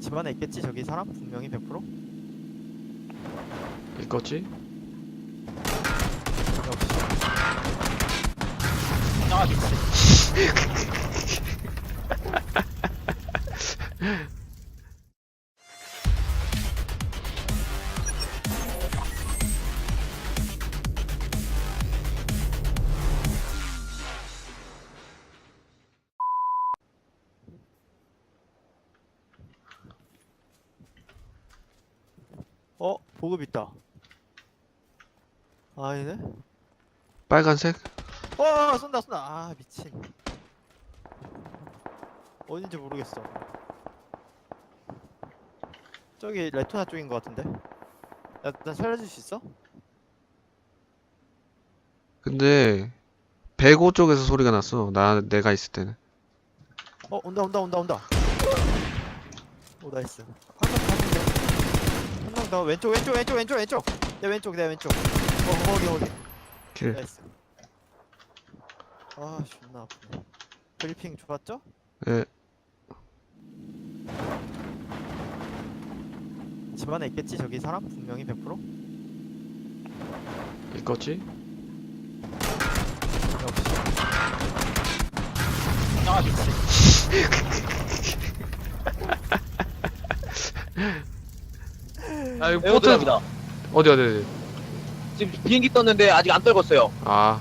집 안에 있겠지 저기 사람 분명히 100%? 있겠지? 역시 안녕하 보급 있다 아니네? 빨간색? 어 쏜다 쏜다 아 미친 어딘지 모르겠어 저기 레토나 쪽인 것 같은데 야, 나 살려줄 수 있어? 근데 105 쪽에서 소리가 났어. 나 내가 있을 때는. 어 온다 온다 온다 온다 오 나이스 더 왼쪽 왼쪽 왼쪽 왼쪽 왼쪽 내 왼쪽 내 왼쪽 어 거기 거기 킬. 나이스 아 존나 아프네 브리핑 좋았죠? 예. 집 안에 있겠지 저기 사람 분명히 100%? 있겠지? 역시 안 녕하십니까. 아, 이거 포트 에어드랍이다. 어디 어디 어디. 지금 비행기 떴는데 아직 안 떨궜어요. 아,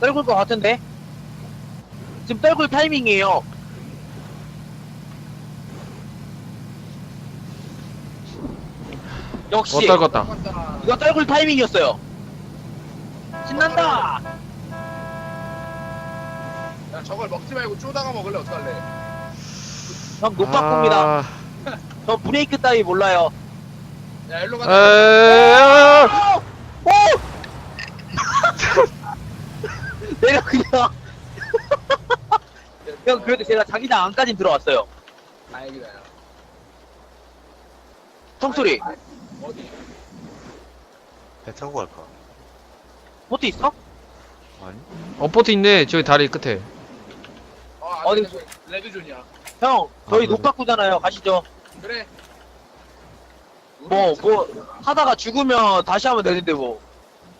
떨굴 것 같은데? 지금 떨굴 타이밍이에요. 역시 못 떨궜다. 이거 떨굴 타이밍이었어요. 신난다. 야 저걸 먹지 말고 쪼다가 먹을래 어떡할래 전. 아, 저 브레이크 따위 몰라요. 야 일로 에, 가자 에, 오! 내가 그냥 형 그래도 제가 자기장 안까지 들어왔어요. 다행이다 야 총소리 어디 배 타고 갈까? 보트 있어? 아니? 어, 포트 있네. 저기 다리 끝에. 어 어디- 아니 레드존이야 형 저희 아, 그래. 노빠꾸잖아요. 가시죠. 그래 뭐 뭐 하다가 죽으면 다시 하면 되는데 뭐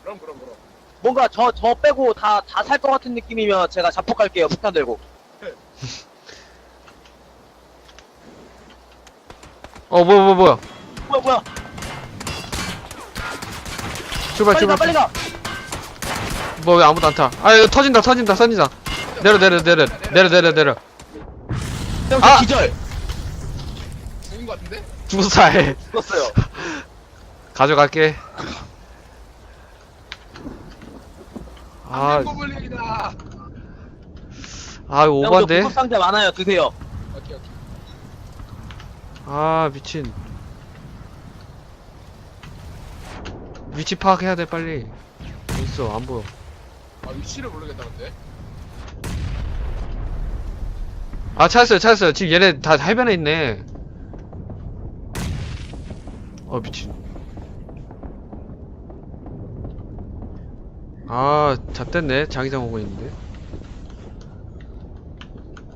그럼 그럼 그럼 뭔가 저 저 빼고 다 다 살 것 같은 느낌이면 제가 자폭 갈게요. 폭탄 들고. 어, 뭐야, 뭐야, 뭐야. 뭐야 뭐야? 출발, 빨리 가 출발. 빨리 가. 뭐 왜 아무도 안 타? 아, 이거 터진다, 터진다, 터진다. 내려, 내려, 내려, 내려, 내려, 내려. 형 저 아! 기절. 죽은 거 같은데? 주사해. 죽었어요. 가져갈게. 아, 고블린이다 아, 이거 오반데? 상자 많아요. 드세요. 오케이 오케이 아, 미친. 위치 파악해야 돼, 빨리. 있어, 안 보여. 아 위치를 모르겠다 근데 아, 찾았어요, 찾았어요. 지금 얘네 다 해변에 있네. 어, 미친. 아, 잣됐네. 자기장 오고 있는데.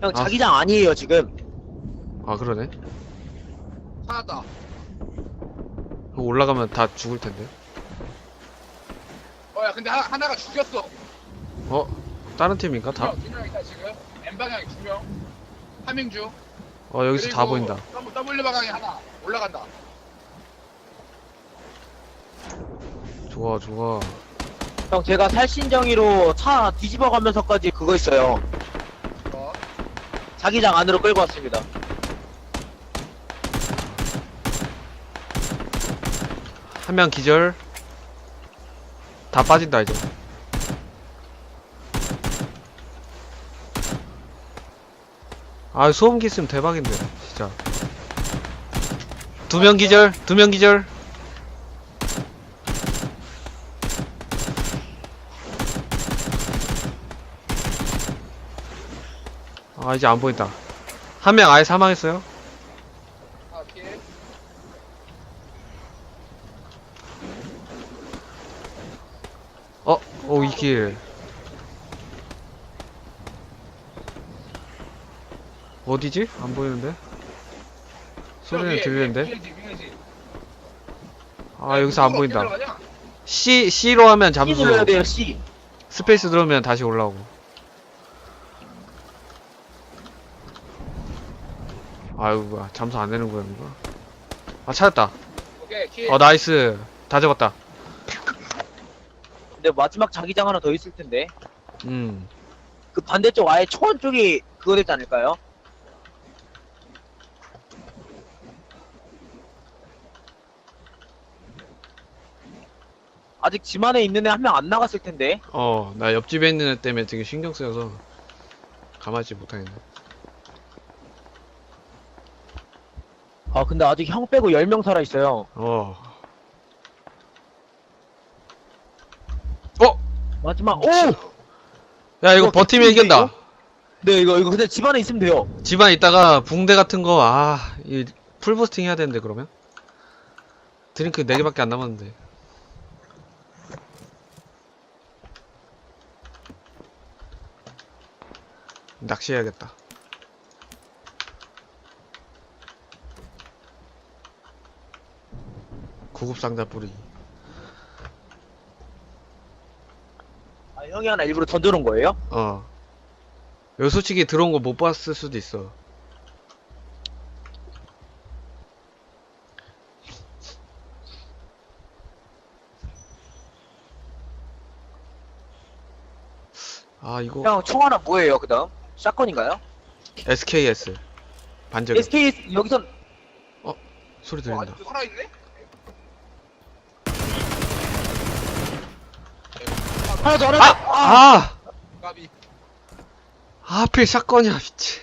형 아. 자기장 아니에요 지금. 아, 그러네. 찾았다 그거 올라가면 다 죽을 텐데. 어야 근데 하나, 하나가 죽였어 어? 다른 팀인가? 다? 두명 있다 지금 M 방향에 두명 파밍 중 어, 여기서 다 보인다. W- W 방향에 하나 올라간다 좋아, 좋아. 형 제가 살신정의로 차 뒤집어 가면서까지 그거 있어요. 어 자기장 안으로 끌고 왔습니다. 한 명 기절. 다 빠진다, 이제. 아, 소음기 있으면 대박인데, 진짜. 두 명 기절, 두 명 기절. 아, 이제 안 보인다. 한 명 아예 사망했어요? 아, 어, 오, 이 길. 어디지? 안 보이는데? 소리는 위에, 들리는데? 위에, 위에, 위에, 위에. 아 여기서 안 보인다? C, C로 하면 C 잠수 눌러야 돼요 C 스페이스 들어오면 다시 올라오고 아유 뭐야. 잠수 안 되는 거야 이거. 아 찾았다. 오케이 키. 어 나이스. 다 잡았다. 근데 마지막 자기장 하나 더 있을 텐데. 음. 그 반대쪽 아예 초원 쪽이 그거 되지 않을까요? 아직 집 안에 있는 애 한 명 안 나갔을 텐데. 어, 나 옆집에 있는 애 때문에 되게 신경 쓰여서 가만히 있지 못하겠네. 아 근데 아직 형 빼고 10명 살아있어요 어. 어! 마지막 오! 야, 이거 이거 버티면 개꿀인데, 이긴다. 네 이거 이거 근데 집 안에 있으면 돼요 집안 있다가 붕대 같은 거, 아, 이 풀부스팅 해야 되는데, 그러면? 드링크 4개밖에 안 남았는데. 낚시해야겠다. 구급상자 뿌리. 아 형이 하나 일부러 던져놓은 거예요? 어. 여기 솔직히 들어온 거 못 봤을 수도 있어. 아, 이거 형 총 하나 뭐예요 그 다음? 샷건인가요? SKS. 반전 SK 여기선 소리 어, 들린다. 아직도 살아있네? 하나 더 하나 아! 더! 아! 까비. 하필 사건이야, 미치.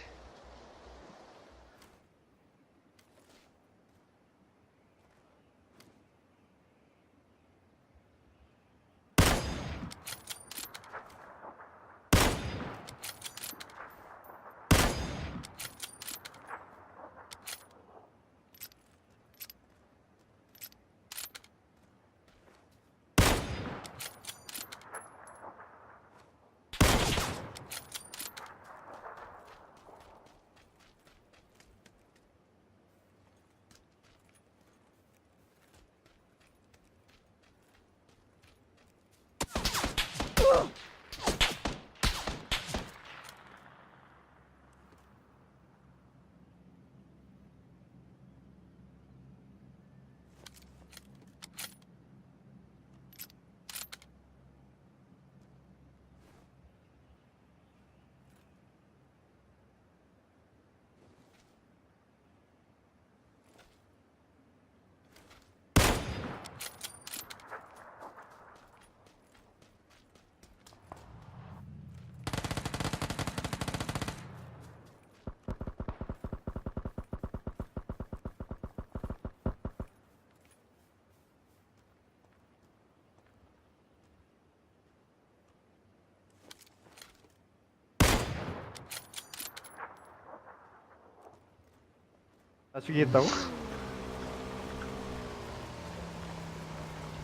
나 죽이겠다고?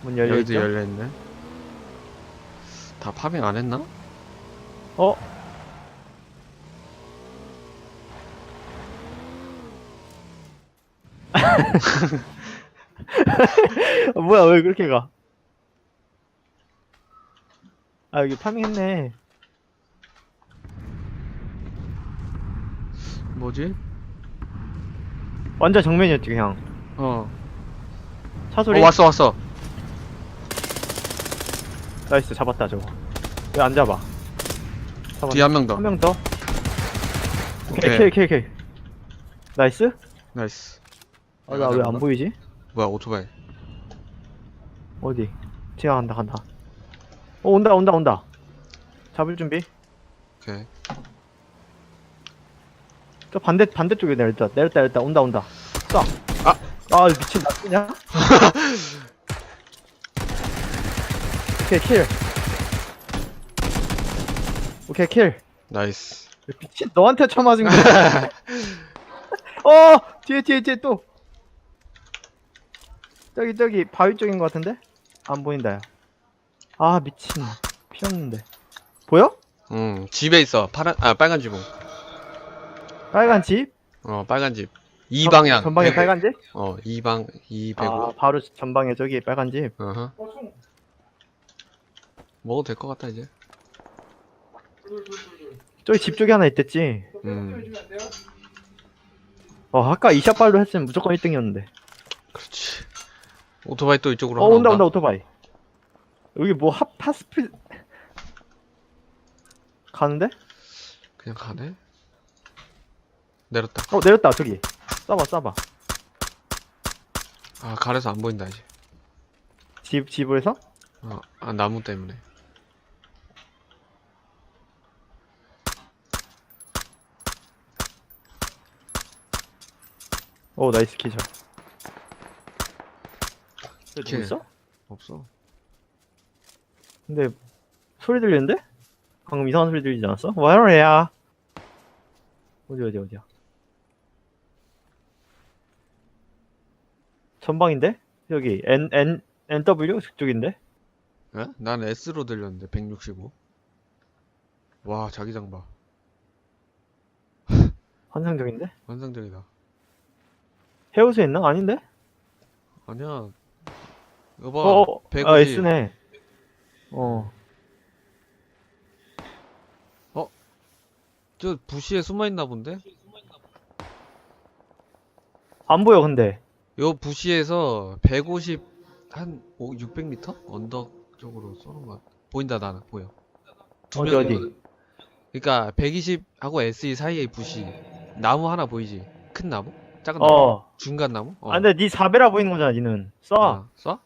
문 여기도 열려있죠? 열려있네. 다 파밍 안 했나? 어? 어, 뭐야 왜 그렇게 가? 아 여기 파밍했네 뭐지? 완전 정면이었지 그냥 어. 차 소리 어, 왔어, 왔어. 나이스 잡았다 저거 왜 안 잡아 잡았 뒤에 한 명 더. 한명 더 오케이 오케이. 킬킬킬 나이스? 나이스. 아 나 왜 안 보이지? 뭐야, 오토바이. 어디? 지나간다 간다 어 온다 온다 온다 잡을 준비 오케이. 저 반대 반대쪽에 내렸다 내렸다 내렸다 온다 온다 쏴 아! 아 미친 나 쓰냐? 오케이 킬 오케이 킬 나이스. 미친 너한테 쳐맞은 거야 어 뒤에 뒤에 뒤에 또 저기 저기 바위 쪽인 것 같은데 안 보인다 야 아 미친 피 없는데 보여? 응, 집에 있어. 파란, 아, 빨간 지붕. 빨간 집 어, 빨간 집. 이 방향. 전방에 백- 빨간 집? 어, 이 방, 이 아, 배구. 바로 전방에 저기 빨간 집. 어허. 먹어도 될 것 같다, 이제. 저기 집 쪽에 하나 있댔지. 음, 어, 아까 이샷발로 했으면 무조건 1등이었는데. 그렇지. 오토바이 또 이쪽으로 어, 하나 온다, 온다, 오토바이. 여기 뭐, 하, 파스피, 가는데? 그냥 가네? 내렸다. 어, 내렸다, 저기. 쏴봐, 쏴봐. 아, 가래서 안 보인다, 이제. 집, 집에서? 어, 아, 나무 때문에. 오, 나이스 기절. 누구 킬. 있어? 없어. 근데, 소리 들리는데? 방금 이상한 소리 들리지 않았어? 와이러야 어디, 어디, 어디야? 전방인데? 여기, N, N, NW? 쪽인데? 에? 난 S로 들렸는데, 165. 와, 자기장 봐. 환상적인데? 환상적이다. 해우수 있나? 아닌데? 아니야. 이거 봐. 어, 어. 아, S네. 어. 저 부시에 숨어 있나 본데? 안 보여, 근데. 요 부시에서 150, 한 5, 600m? 언덕 쪽으로 쏘는 것 같아. 보인다, 나는. 보여. 두 어디, 명이거든. 어디? 그니까, 120하고 SE 사이의 부시. 나무 하나 보이지? 큰 나무? 작은 나무? 어. 중간 나무? 어. 아, 근데 니 4배라 보이는 거잖아, 니는. 쏴. 아, 쏴?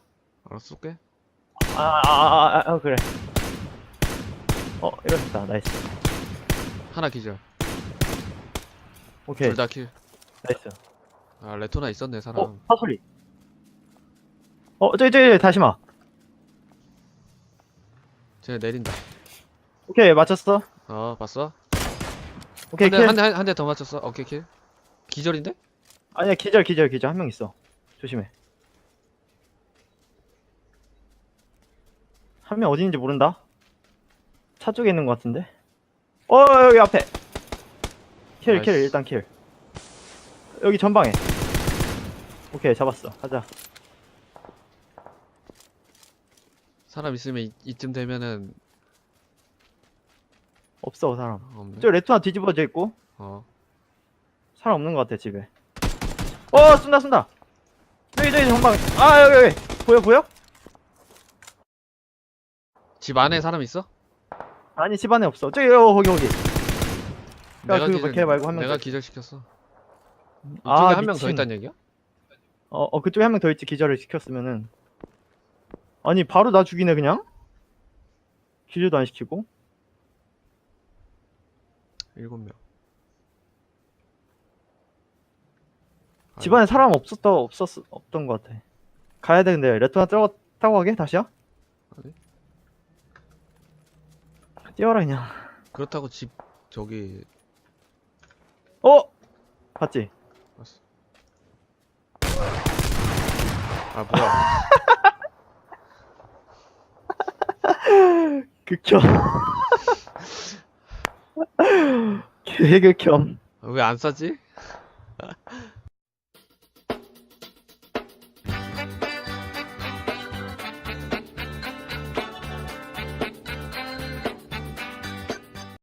알았어, 쏠게. 아, 아, 아, 아, 아, 그래. 어, 이렇다. 나이스. 하나 기절. 오케이. 둘 다 킬. 나이스. 아, 레토나 있었네, 사람. 어, 사소리. 어, 저기, 저기, 저기, 다시 마. 쟤 내린다. 오케이, 맞췄어. 어, 봤어? 오케이, 한 대, 킬. 한 대, 한 대 더 맞췄어. 오케이, 킬. 기절인데? 아니야, 기절, 기절, 기절. 한 명 있어. 조심해. 한 명 어디 있는지 모른다. 차 쪽에 있는 것 같은데. 어, 여기 앞에. 킬, 킬, 나이스. 일단 킬. 여기 전방에. 오케이, 잡았어. 가자. 사람 있으면 이, 이쯤 되면은, 없어, 사람. 없네. 저 레토나 뒤집어져 있고. 어. 사람 없는 것 같아, 집에. 어, 쏜다, 쏜다. 여기, 저기, 전방에. 아, 여기, 여기. 보여, 보여? 집 안에 사람 있어? 아니, 집 안에 없어. 저기, 어, 거기, 거기. 내가 그, 걔 말고 한 명 내가 더- 기절시켰어. 이쪽에 아, 한 명 더 미친. 있단 얘기야? 어, 어, 그쪽에 한 명 더 있지, 기절을 시켰으면은. 아니, 바로 나 죽이네, 그냥? 기절도 안 시키고. 일곱 명. 집안에 사람 없었다, 없었, 없던 것 같아. 가야 돼, 근데. 레토나 타고, 타고 가게? 다시야? 아니. 뛰어라, 그냥. 그렇다고 집 저기 어! 봤지? 왔어. 아 뭐야? 극혐. 개극혐. 왜 안 싸지?